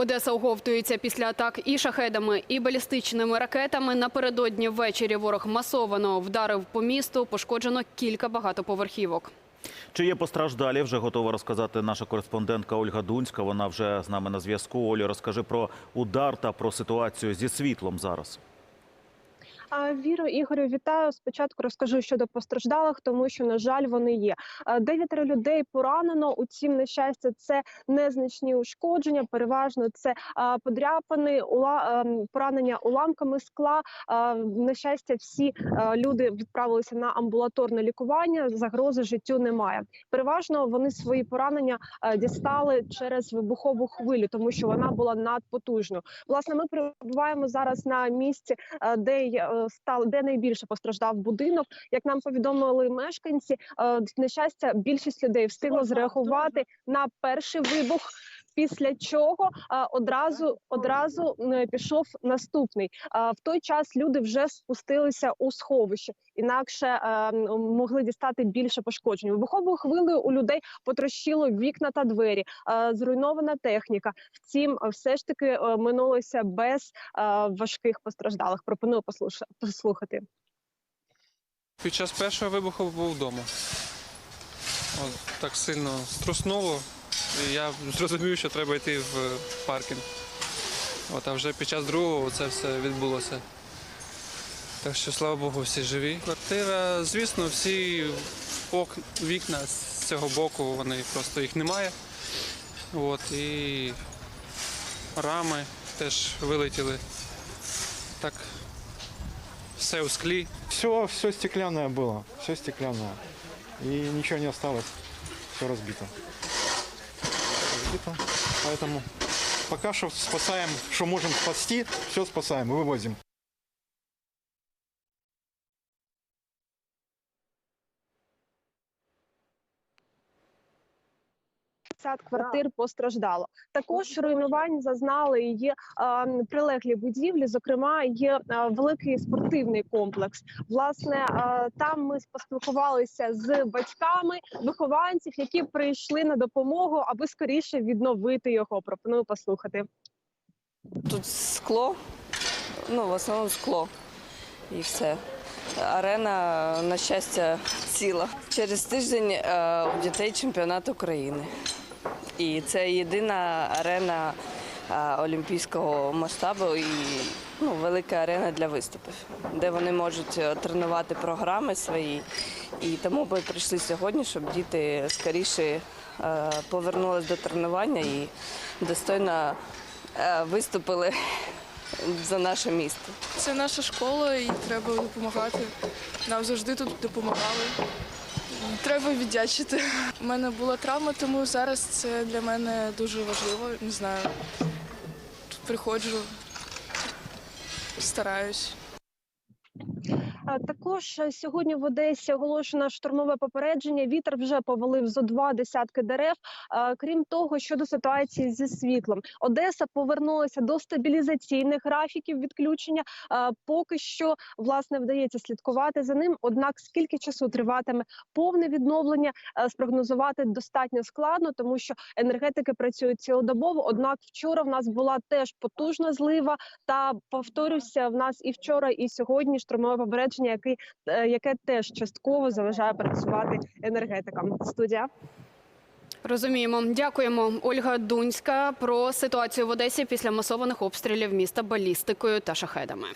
Одеса оговтується після атак і шахедами, і балістичними ракетами. Напередодні ввечері ворог масовано вдарив по місту. Пошкоджено кілька багатоповерхівок. Чи є постраждалі? Вже готова розказати наша кореспондентка Ольга Дунська. Вона вже з нами на зв'язку. Олі, розкажи про удар та про ситуацію зі світлом зараз. Віро Ігорю, вітаю. Спочатку розкажу щодо постраждалих, тому що на жаль вони є. Дев'ятеро людей поранено. Утім, на щастя, це незначні ушкодження. Переважно це а, подряпини, ем, поранення уламками скла. А, На щастя, всі люди відправилися на амбулаторне лікування. Загрози життю немає. Переважно вони свої поранення дістали через вибухову хвилю, тому що вона була надпотужною. Власне, ми перебуваємо зараз на місці е, де е, стало де найбільше постраждав будинок. Як нам повідомили мешканці, е, на щастя, більшість людей встигло зреагувати на перший вибух. Після чого одразу одразу пішов наступний. Е, В той час люди вже спустилися у сховище, інакше могли дістати більше пошкоджень. Вибуховою хвилею у людей потрощило вікна та двері, зруйнована техніка. Втім, все ж таки е, минулося без важких постраждалих. Пропоную послухати. Під час першого вибуху був вдома. От, так сильно струснуло, я зрозумів, що треба йти в паркінг. От, а вже під час другого це все відбулося. Так що, слава Богу, всі живі. Квартира, звісно, всі вікна з цього боку, вони просто їх немає. От, і рами теж вилетіли. Так, все у склі. Все, все стеклянное было, все стеклянное. И ничего не осталось, все разбито. Разбито. Поэтому пока что спасаем, что можем спасти, все спасаем и вывозим. П'ятдесят квартир постраждало. Також руйнувань зазнали і є е, прилеглі будівлі. Зокрема, є е, великий спортивний комплекс. Власне, е, там ми поспілкувалися з батьками вихованців, які прийшли на допомогу, аби скоріше відновити його. Пропоную послухати. Тут скло, ну в основному скло і все. Арена, на щастя, ціла. Через тиждень у дітей чемпіонат України. І це єдина арена олімпійського масштабу і ну, велика арена для виступів, де вони можуть е, тренувати програми свої. І тому ми прийшли сьогодні, щоб діти скоріше е, повернулись до тренування і достойно е, виступили за наше місто. Це наша школа і треба допомагати. Нам завжди тут допомагали. Треба віддячити. У мене була травма, тому зараз це для мене дуже важливо. Не знаю. Приходжу, стараюсь. Також е, сьогодні в Одесі оголошено штурмове попередження. Вітер вже повалив зо два десятки дерев. Крім того, щодо ситуації зі світлом, Одеса повернулася до стабілізаційних графіків відключення. Поки що власне вдається слідкувати за ним. Однак скільки часу триватиме повне відновлення, е, спрогнозувати достатньо складно, тому що енергетики працюють цілодобово. Однак вчора в нас була теж потужна злива. Та повторюся, в нас і вчора, і сьогодні штурмове попередження, який, е, яке теж частково заважає працювати енергетикам. Студія. Розуміємо. Дякуємо. Ольга Дунська про ситуацію в Одесі після масованих обстрілів міста балістикою та шахедами.